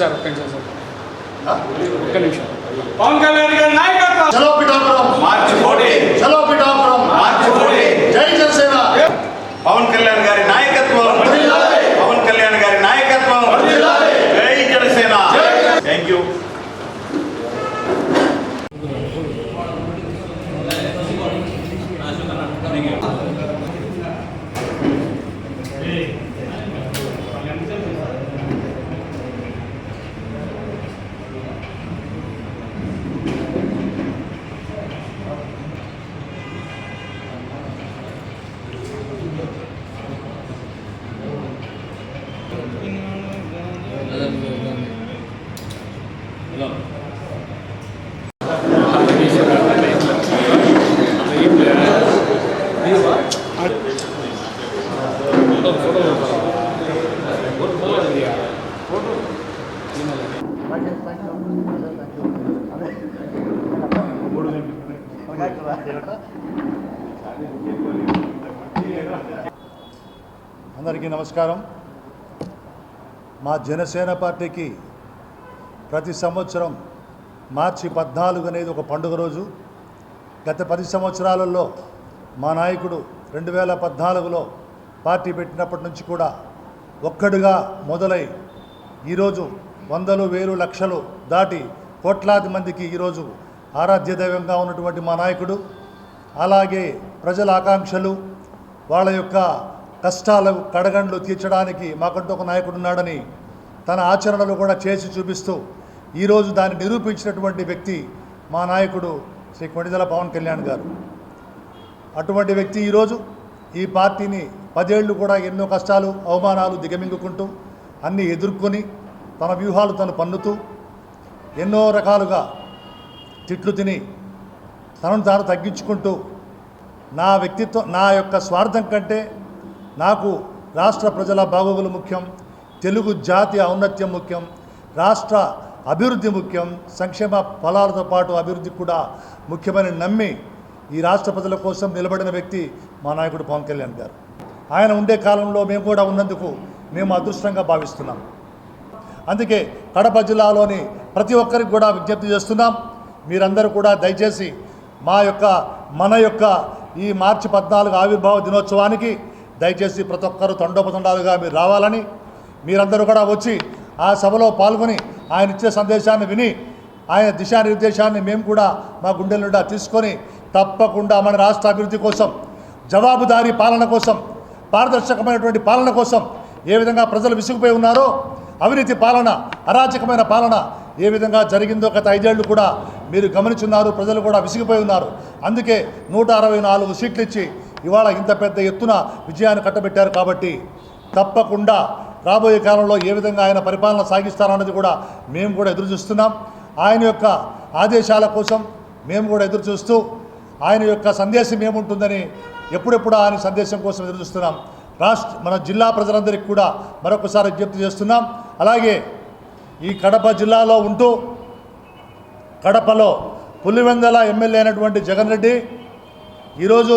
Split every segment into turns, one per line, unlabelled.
ఒక్క సార్ ఒక్క నిమిషం. సార్ ఒక్క నిమిషం
పవన్ కళ్యాణ్ గారి నాయకత్వం
చలో పిఠాపురం
మార్చి కోటి
చలో పిఠాపురం
మార్చి కోటి
జై జనసేన
పవన్ కళ్యాణ్ గారి నాయకత్వం పవన్ కళ్యాణ్ గారి నాయకత్వం జై జనసేన థ్యాంక్ యూ
అందరికీ నమస్కారం. మా జనసేన పార్టీకి ప్రతి సంవత్సరం మార్చి పద్నాలుగు అనేది ఒక పండుగ రోజు. గత పది సంవత్సరాలలో మా నాయకుడు రెండు వేల పద్నాలుగులో పార్టీ పెట్టినప్పటి నుంచి కూడా ఒక్కడుగా మొదలై ఈరోజు వందలు వేలు లక్షలు దాటి కోట్లాది మందికి ఈరోజు ఆరాధ్య దైవంగా ఉన్నటువంటి మా నాయకుడు. అలాగే ప్రజల ఆకాంక్షలు వాళ్ళ యొక్క కష్టాలు కడగండ్లు తీర్చడానికి మాకంటూ ఒక నాయకుడు ఉన్నాడని తన ఆచరణలు కూడా చేసి చూపిస్తూ ఈరోజు దాన్ని నిరూపించినటువంటి వ్యక్తి మా నాయకుడు శ్రీ కొణిదల పవన్ కళ్యాణ్ గారు. అటువంటి వ్యక్తి ఈరోజు ఈ పార్టీని పదేళ్ళు కూడా ఎన్నో కష్టాలు అవమానాలు దిగమింగుకుంటూ అన్నీ ఎదుర్కొని తన వ్యూహాలు తను పన్నుతూ ఎన్నో రకాలుగా తిట్లు తిని తనను తాను తగ్గించుకుంటూ నా వ్యక్తిత్వం నా యొక్క స్వార్థం కంటే నాకు రాష్ట్ర ప్రజల బాగోగులు ముఖ్యం తెలుగు జాతి ఔన్నత్యం ముఖ్యం రాష్ట్ర అభివృద్ధి ముఖ్యం సంక్షేమ ఫలాలతో పాటు అభివృద్ధి కూడా ముఖ్యమని నమ్మి ఈ రాష్ట్ర ప్రజల కోసం నిలబడిన వ్యక్తి మా నాయకుడు పవన్ కళ్యాణ్ గారు. ఆయన ఉండే కాలంలో మేము కూడా ఉన్నందుకు మేము అదృష్టంగా భావిస్తున్నాం. అందుకే కడప జిల్లాలోని ప్రతి ఒక్కరికి కూడా విజ్ఞప్తి చేస్తున్నాం. మీరందరూ కూడా దయచేసి మా యొక్క మన యొక్క ఈ మార్చి పద్నాలుగు ఆవిర్భావ దినోత్సవానికి దయచేసి ప్రతి ఒక్కరు తండోపతండాలుగా మీరు రావాలని మీరందరూ కూడా వచ్చి ఆ సభలో పాల్గొని ఆయన ఇచ్చే సందేశాన్ని విని ఆయన దిశానిర్దేశాన్ని మేము కూడా మా గుండెలుండా తీసుకొని తప్పకుండా మన రాష్ట్ర అభివృద్ధి కోసం జవాబుదారీ పాలన కోసం పారదర్శకమైనటువంటి పాలన కోసం ఏ విధంగా ప్రజలు విసిగిపోయి ఉన్నారో అవినీతి పాలన అరాచకమైన పాలన ఏ విధంగా జరిగిందో గత ఐదేళ్ళు కూడా మీరు గమనించున్నారు ప్రజలు కూడా విసిగిపోయి ఉన్నారు. అందుకే నూట అరవై నాలుగు సీట్లు ఇచ్చి ఇవాళ ఇంత పెద్ద ఎత్తున విజయాన్ని కట్టబెట్టారు కాబట్టి తప్పకుండా రాబోయే కాలంలో ఏ విధంగా ఆయన పరిపాలన సాగిస్తారన్నది కూడా మేము కూడా ఎదురు చూస్తున్నాం. ఆయన యొక్క ఆదేశాల కోసం మేము కూడా ఎదురు చూస్తూ ఆయన యొక్క సందేశం ఏముంటుందని ఎప్పుడెప్పుడు ఆయన సందేశం కోసం ఎదురు చూస్తున్నాం. రాష్ట్ర మన జిల్లా ప్రజలందరికీ కూడా మరొకసారి విజ్ఞప్తి చేస్తున్నాం. అలాగే ఈ కడప జిల్లాలో ఉంటూ కడపలో పులివెందల ఎమ్మెల్యే అయినటువంటి జగన్ రెడ్డి ఈరోజు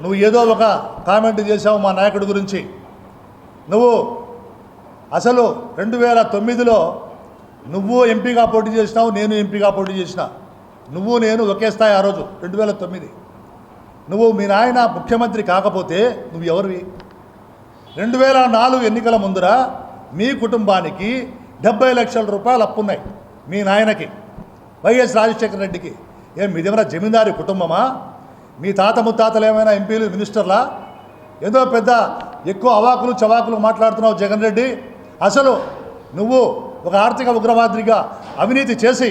నువ్వు ఏదో ఒక కామెంట్ చేసావు మా నాయకుడి గురించి. నువ్వు అసలు రెండు వేల తొమ్మిదిలో నువ్వు ఎంపీగా పోటీ చేసినావు నేను ఎంపీగా పోటీ చేసిన. నువ్వు నేను ఒకే స్థాయి ఆ రోజు రెండు వేల తొమ్మిది. నువ్వు మీ నాయన ముఖ్యమంత్రి కాకపోతే నువ్వు ఎవరివి? రెండు వేల నాలుగు ఎన్నికల ముందర మీ కుటుంబానికి డెబ్బై లక్షల రూపాయలు అప్పున్నాయి మీ నాయనకి వైఎస్ రాజశేఖర రెడ్డికి. ఏం మీదేమైనా జమీందారి కుటుంబమా? మీ తాత ముత్తాతలు ఏమైనా ఎంపీలు మినిస్టర్లా? ఏదో పెద్ద ఎక్కువ అవాకులు చవాకులు మాట్లాడుతున్నావు జగన్ రెడ్డి. అసలు నువ్వు ఒక ఆర్థిక ఉగ్రవాదిగా అవినీతి చేసి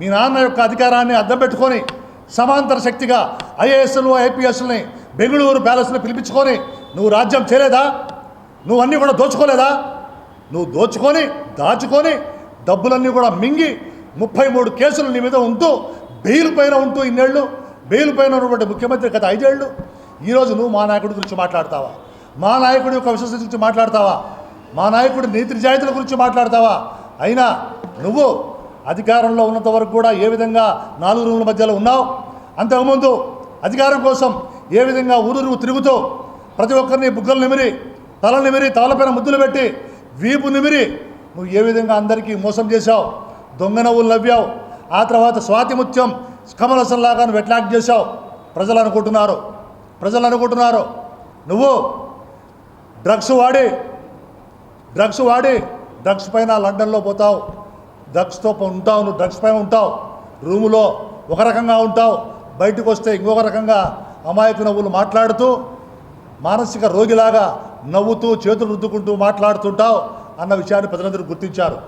మీ నాన్న యొక్క అధికారాన్ని అద్దం పెట్టుకొని సమాంతర శక్తిగా ఐఏఎస్లు ఐపీఎస్ని బెంగళూరు ప్యాలెస్ని పిలిపించుకొని నువ్వు రాజ్యం చేయలేదా? నువ్వు అన్నీ కూడా దోచుకోలేదా? నువ్వు దోచుకొని దాచుకొని డబ్బులన్నీ కూడా మింగి ముప్పై మూడు కేసులు నీ మీద ఉంటూ బెయిల్ పైన ఉంటూ ఇన్నేళ్ళు బెయిల్ పైన ఉన్నటువంటి ముఖ్యమంత్రి గత ఐదేళ్ళు. ఈరోజు నువ్వు మా నాయకుడి గురించి మాట్లాడతావా? మా నాయకుడి యొక్క విశ్వస గురించి మాట్లాడతావా? మా నాయకుడి నీతి నిజాయితీల గురించి మాట్లాడతావా? అయినా నువ్వు అధికారంలో ఉన్నంత వరకు కూడా ఏ విధంగా నాలుగు రూముల మధ్యలో ఉన్నావు? అంతకుముందు అధికారం కోసం ఏ విధంగా ఊరూరు తిరుగుతూ ప్రతి ఒక్కరిని బుగ్గలు నిమిరి తల నిమిరి తలపైన ముద్దులు పెట్టి వీపు నిమిరి నువ్వు ఏ విధంగా అందరికీ మోసం చేశావు? దొంగ నవ్వులు నవ్వావు. ఆ తర్వాత స్వాతి ముత్యం కమల్ నువ్వు చేశావు. ప్రజలు అనుకుంటున్నారు. ప్రజలు అనుకుంటున్నారు. నువ్వు డ్రగ్స్ వాడి డ్రగ్స్ వాడి డ్రగ్స్ పైన లండన్లో పోతావు. డ్రగ్స్తో ఉంటావు నువ్వు డ్రగ్స్ పైన ఉంటావు. రూములో ఒక రకంగా ఉంటావు. బయటకు వస్తే ఇంకొక రకంగా అమాయక నవ్వులు మాట్లాడుతూ మానసిక రోగిలాగా నవ్వుతూ చేతులు రుద్దుకుంటూ మాట్లాడుతుంటావు అన్న విషయాన్ని ప్రజలందరూ గుర్తించారు.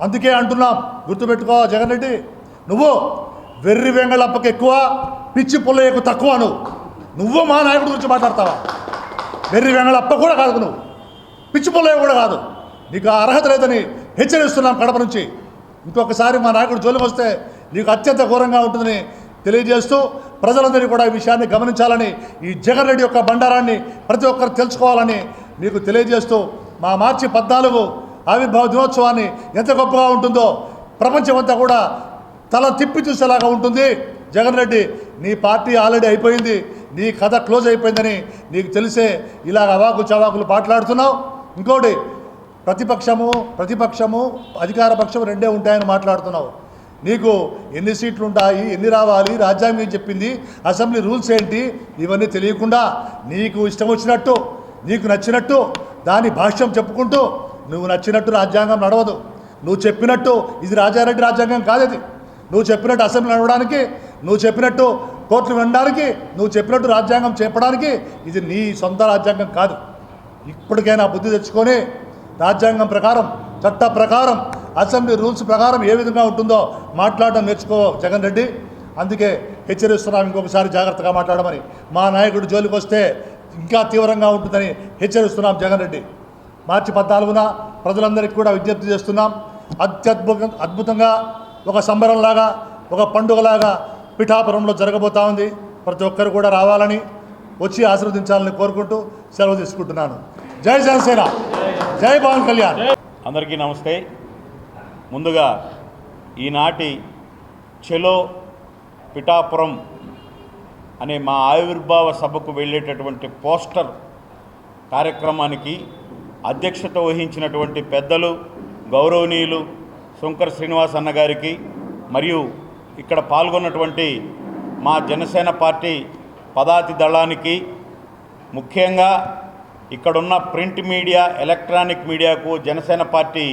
అందుకే అంటున్నాం గుర్తుపెట్టుకో జగన్ రెడ్డి నువ్వు వెర్రి వెంగళప్పకి ఎక్కువ పిచ్చి పుల్లయ్యకు తక్కువ నువ్వు. నువ్వు మా నాయకుడి గురించి మాట్లాడతావా? వెర్రి వెంగళప్ప కూడా కాదు నువ్వు. పిచ్చి పుల్లయ్య కూడా కాదు. నీకు ఆ అర్హత లేదని హెచ్చరిస్తున్నాం కడప నుంచి. ఇంకొకసారి మా నాయకుడు జోలికి వస్తే నీకు అత్యంత ఘోరంగా ఉంటుందని తెలియజేస్తూ ప్రజలందరినీ కూడా ఈ విషయాన్ని గమనించాలని ఈ జగన్ రెడ్డి యొక్క బండారాన్ని ప్రతి ఒక్కరు తెలుసుకోవాలని మీకు తెలియజేస్తూ మా మార్చి పద్నాలుగు ఆవిర్భావ దినోత్సవాన్ని ఎంత గొప్పగా ఉంటుందో ప్రపంచమంతా కూడా తల తిప్పి చూసేలాగా ఉంటుంది. జగన్ రెడ్డి నీ పార్టీ ఆల్రెడీ అయిపోయింది. నీ కథ క్లోజ్ అయిపోయిందని నీకు తెలిసే ఇలాగ అవాకు చవాకులు మాట్లాడుతున్నావు. ఇంకోటి ప్రతిపక్షము ప్రతిపక్షము అధికార పక్షం రెండే ఉంటాయని మాట్లాడుతున్నావు. నీకు ఎన్ని సీట్లు ఉంటాయి ఎన్ని రావాలి రాజ్యాంగం చెప్పింది అసెంబ్లీ రూల్స్ ఏంటి ఇవన్నీ తెలియకుండా నీకు ఇష్టం వచ్చినట్టు నీకు నచ్చినట్టు దాని భాష్యం చెప్పుకుంటూ నువ్వు నచ్చినట్టు రాజ్యాంగం నడవదు. నువ్వు చెప్పినట్టు ఇది రాజారెడ్డి రాజ్యాంగం కాదు ఇది నువ్వు చెప్పినట్టు అసెంబ్లీ నడవడానికి నువ్వు చెప్పినట్టు కోర్టులు వినడానికి నువ్వు చెప్పినట్టు రాజ్యాంగం చెప్పడానికి ఇది నీ సొంత రాజ్యాంగం కాదు. ఇప్పటికైనా బుద్ధి తెచ్చుకొని రాజ్యాంగం ప్రకారం చట్ట ప్రకారం అసెంబ్లీ రూల్స్ ప్రకారం ఏ విధంగా ఉంటుందో మాట్లాడడం నేర్చుకో జగన్ రెడ్డి. అందుకే హెచ్చరిస్తున్నాం ఇంకొకసారి జాగ్రత్తగా మాట్లాడమని. మా నాయకుడు జోలికి వస్తే ఇంకా తీవ్రంగా ఉంటుందని హెచ్చరిస్తున్నాం జగన్ రెడ్డి. మార్చి పద్నాలుగున ప్రజలందరికీ కూడా విజ్ఞప్తి చేస్తున్నాం. అత్యద్భుత అద్భుతంగా ఒక సంబరంలాగా ఒక పండుగలాగా పిఠాపురంలో జరగబోతా ఉంది. ప్రతి ఒక్కరు కూడా రావాలని వచ్చి ఆశీర్వదించాలని కోరుకుంటూ సెలవు తీసుకుంటున్నాను. జై జనసేన. జై పవన్ కళ్యాణ్.
అందరికీ నమస్తే. ముందుగా ఈనాటి చెలో పిఠాపురం అనే మా ఆవిర్భావ సభకు వెళ్ళేటటువంటి పోస్టర్ కార్యక్రమానికి అధ్యక్షత వహించినటువంటి పెద్దలు గౌరవనీయులు శంకర్ శ్రీనివాస్ అన్న గారికి మరియు ఇక్కడ పాల్గొన్నటువంటి మా జనసేన పార్టీ పదాతి దళానికి ముఖ్యంగా ఇక్కడున్న ప్రింట్ మీడియా ఎలక్ట్రానిక్ మీడియాకు జనసేన పార్టీ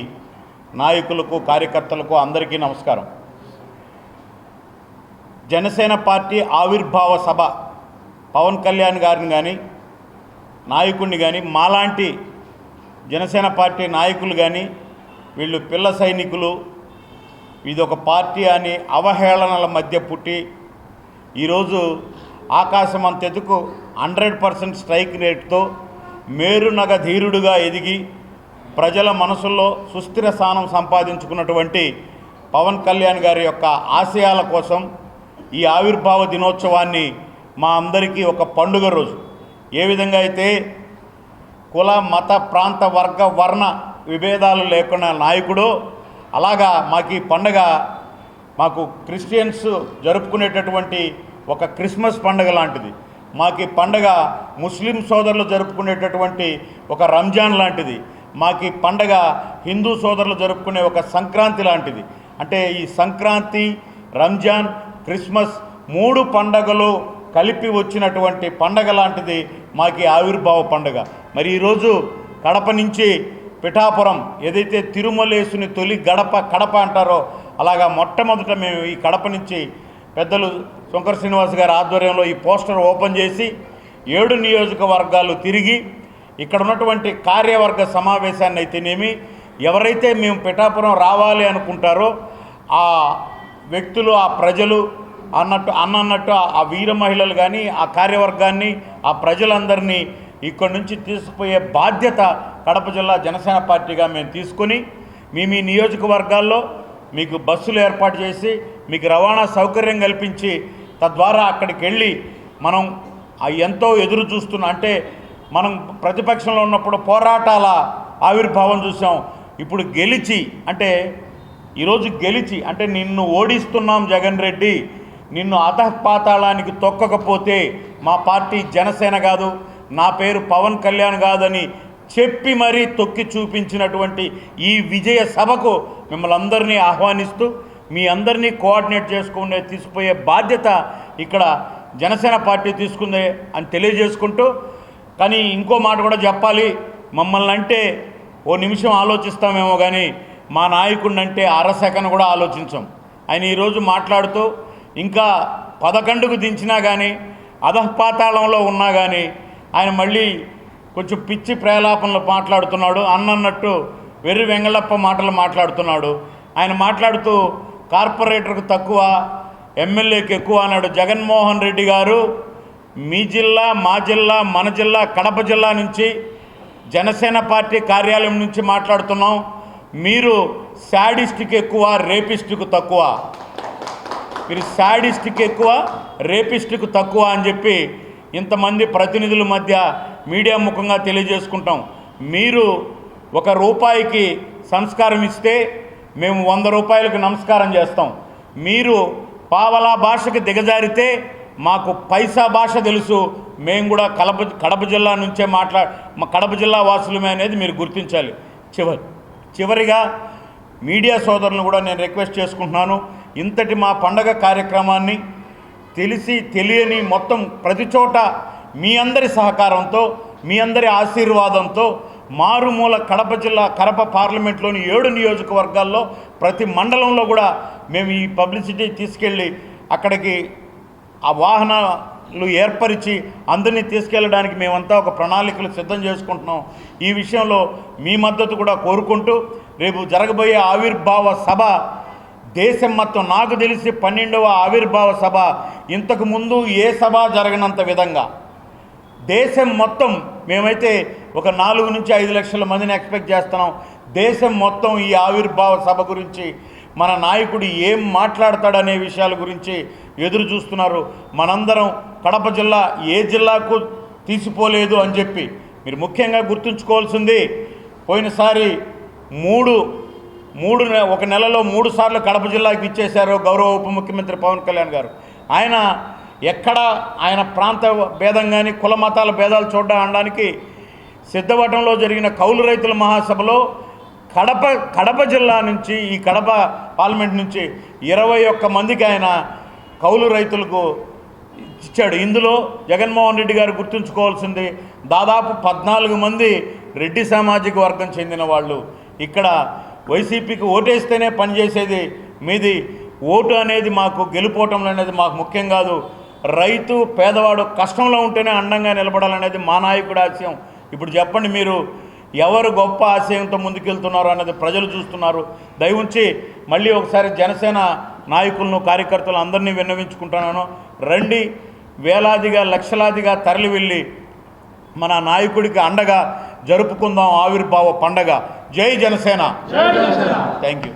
నాయకులకు కార్యకర్తలకు అందరికీ నమస్కారం. జనసేన పార్టీ ఆవిర్భావ సభ పవన్ కళ్యాణ్ గారిని కానీ నాయకుడిని కానీ మాలాంటి జనసేన పార్టీ నాయకులు కానీ వీళ్ళు పిల్ల సైనికులు ఇది ఒక పార్టీ అని అవహేళనల మధ్య పుట్టి ఈరోజు ఆకాశం అంతెందుకు హండ్రెడ్ పర్సెంట్ స్ట్రైక్ రేట్తో మేరునగ ధీరుడుగా ఎదిగి ప్రజల మనసుల్లో సుస్థిర స్థానం సంపాదించుకున్నటువంటి పవన్ కళ్యాణ్ గారి యొక్క ఆశయాల కోసం ఈ ఆవిర్భావ దినోత్సవాన్ని మా అందరికీ ఒక పండుగ రోజు. ఏ విధంగా అయితే కుల మత ప్రాంత వర్గ వర్ణ విభేదాలు లేకున్న నాయకుడు అలాగా మాకు ఈ పండగ మాకు క్రిస్టియన్స్ జరుపుకునేటటువంటి ఒక క్రిస్మస్ పండుగ లాంటిది. మాకు ఈ పండగ ముస్లిం సోదరులు జరుపుకునేటటువంటి ఒక రంజాన్ లాంటిది. మాకు ఈ పండగ హిందూ సోదరులు జరుపుకునే ఒక సంక్రాంతి లాంటిది. అంటే ఈ సంక్రాంతి రంజాన్ క్రిస్మస్ మూడు పండగలు కలిపి వచ్చినటువంటి పండగ లాంటిది మాకు ఆవిర్భావ పండగ. మరి ఈరోజు కడప నుంచి పిఠాపురం ఏదైతే తిరుమలేసుని తొలి గడప కడప అంటారో అలాగా మొట్టమొదట మేము ఈ కడప నుంచి పెద్దలు శంకర్ శ్రీనివాస్ గారి ఆధ్వర్యంలో ఈ పోస్టర్ ఓపెన్ చేసి ఏడు నియోజకవర్గాలు తిరిగి ఇక్కడ ఉన్నటువంటి కార్యవర్గ సమావేశాన్ని అయితేనేమి ఎవరైతే మేము పిఠాపురం రావాలి అనుకుంటారో ఆ వ్యక్తులు ఆ ప్రజలు అన్నట్టు అన్న అన్నట్టు ఆ- వీర మహిళలు కానీ ఆ కార్యవర్గాన్ని ఆ ప్రజలందరినీ ఇక్కడి నుంచి తీసుకుపోయే బాధ్యత కడప జిల్లా జనసేన పార్టీగా మేము తీసుకొని మేము ఈ నియోజకవర్గాల్లో మీకు బస్సులు ఏర్పాటు చేసి మీకు రవాణా సౌకర్యం కల్పించి తద్వారా అక్కడికి వెళ్ళి మనం ఎంతో ఎదురు చూస్తున్న అంటే మనం ప్రతిపక్షంలో ఉన్నప్పుడు పోరాటాల ఆవిర్భావం చూసాం. ఇప్పుడు గెలిచి అంటే ఈరోజు గెలిచి అంటే నిన్ను ఓడిస్తున్నాం జగన్ రెడ్డి నిన్ను అధపాతాళానికి తొక్కకపోతే మా పార్టీ జనసేన కాదు నా పేరు పవన్ కళ్యాణ్ కాదని చెప్పి మరీ తొక్కి చూపించినటువంటి ఈ విజయ సభకు మిమ్మల్ని అందరినీ ఆహ్వానిస్తూ మీ అందరినీ కోఆర్డినేట్ చేసుకునే తీసుకుపోయే బాధ్యత ఇక్కడ జనసేన పార్టీ తీసుకుంది అని తెలియజేసుకుంటూ కానీ ఇంకో మాట కూడా చెప్పాలి. మమ్మల్ని అంటే ఓ నిమిషం ఆలోచిస్తామేమో కానీ మా నాయకుడిని అంటే అర సెకండ్ కూడా ఆలోచించం. ఆయన ఈరోజు మాట్లాడుతూ ఇంకా పదకొండుకు దించినా కానీ అధపాతాళంలో ఉన్నా కానీ ఆయన మళ్ళీ కొంచెం పిచ్చి ప్రేలాపనలు మాట్లాడుతున్నాడు. అన్నట్టు వెర్రి వెంగళప్ప మాటలు మాట్లాడుతున్నాడు. ఆయన మాట్లాడుతూ కార్పొరేటర్కు తక్కువ ఎమ్మెల్యేకి ఎక్కువ అన్నాడు జగన్మోహన్ రెడ్డి గారు. మీ జిల్లా మా జిల్లా మన జిల్లా కడప జిల్లా నుంచి జనసేన పార్టీ కార్యాలయం నుంచి మాట్లాడుతున్నాం. మీరు శాడిస్ట్కి ఎక్కువ రేపిస్ట్కు తక్కువ. మీరు శాడిస్ట్కి ఎక్కువ రేపిస్ట్కు తక్కువ అని చెప్పి ఇంతమంది ప్రతినిధుల మధ్య మీడియా ముఖంగా తెలియజేసుకుంటాం. మీరు ఒక రూపాయికి సంస్కారం ఇస్తే మేము వంద రూపాయలకు నమస్కారం చేస్తాం. మీరు పావలా భాషకి దిగజారితే మాకు పైసా భాష తెలుసు. మేము కూడా కడప కడప జిల్లా నుంచే మాట్లా మా కడప జిల్లా వాసులమే అనేది మీరు గుర్తించాలి. చివరి చివరిగా మీడియా సోదరులను కూడా నేను రిక్వెస్ట్ చేసుకుంటున్నాను. ఇంతటి మా పండగ కార్యక్రమాన్ని తెలిసి తెలియని మొత్తం ప్రతి చోట మీ అందరి సహకారంతో మీ అందరి ఆశీర్వాదంతో మారుమూల కడప జిల్లా కడప పార్లమెంట్లోని ఏడు నియోజకవర్గాల్లో ప్రతి మండలంలో కూడా మేము ఈ పబ్లిసిటీ తీసుకెళ్ళి అక్కడికి ఆ వాహనాలు ఏర్పరిచి అందరినీ తీసుకెళ్ళడానికి మేమంతా ఒక ప్రణాళికలు సిద్ధం చేసుకుంటున్నాం. ఈ విషయంలో మీ మద్దతు కూడా కోరుకుంటూ రేపు జరగబోయే ఆవిర్భావ సభ దేశం మొత్తం నాకు తెలిసి పన్నెండవ ఆవిర్భావ సభ. ఇంతకుముందు ఏ సభ జరగనంత విధంగా? దేశం మొత్తం మేమైతే ఒక నాలుగు నుంచి ఐదు లక్షల మందిని ఎక్స్పెక్ట్ చేస్తున్నాం. దేశం మొత్తం ఈ ఆవిర్భావ సభ గురించి మన నాయకుడు ఏం మాట్లాడతాడనే విషయాల గురించి ఎదురు చూస్తున్నారు. మనందరం కడప జిల్లా ఏ జిల్లాకు తీసిపోలేదు అని చెప్పి మీరు ముఖ్యంగా గుర్తుంచుకోవాల్సింది పోయినసారి మూడు మూడు నె- ఒక నెలలో మూడు సార్లు కడప జిల్లాకి ఇచ్చేశారు గౌరవ ఉప ముఖ్యమంత్రి పవన్ కళ్యాణ్ గారు. ఆయన ఎక్కడ ఆయన ప్రాంత భేదం కానీ కుల మతాల భేదాలు చూడడం అనడానికి సిద్ధవటంలో జరిగిన కౌలు రైతుల మహాసభలో కడప కడప జిల్లా నుంచి ఈ కడప పార్లమెంట్ నుంచి ఇరవై ఒక్క మందికి ఆయన కౌలు రైతులకు ఇచ్చాడు. ఇందులో జగన్మోహన్ రెడ్డి గారు గుర్తుంచుకోవాల్సింది దాదాపు పద్నాలుగు మంది రెడ్డి సామాజిక వర్గం చెందిన వాళ్ళు. ఇక్కడ వైసీపీకి ఓటేస్తేనే పనిచేసేది మీది ఓటు అనేది మాకు గెలుపోవటం అనేది మాకు ముఖ్యం కాదు. రైతు పేదవాడు కష్టంలో ఉంటేనే అండంగా నిలబడాలనేది మా నాయకుడి ఆశయం. ఇప్పుడు చెప్పండి మీరు ఎవరు గొప్ప ఆశయంతో ముందుకెళ్తున్నారు అన్నది ప్రజలు చూస్తున్నారు. దయవుంచి మళ్ళీ ఒకసారి జనసేన నాయకులను కార్యకర్తలు అందరినీ విన్నవించుకుంటున్నాను. రండి వేలాదిగా లక్షలాదిగా తరలి వెళ్ళి మన నాయకుడికి అండగా జరుపుకుందాం ఆవిర్భావ పండగ. జై జనసేన. Thank you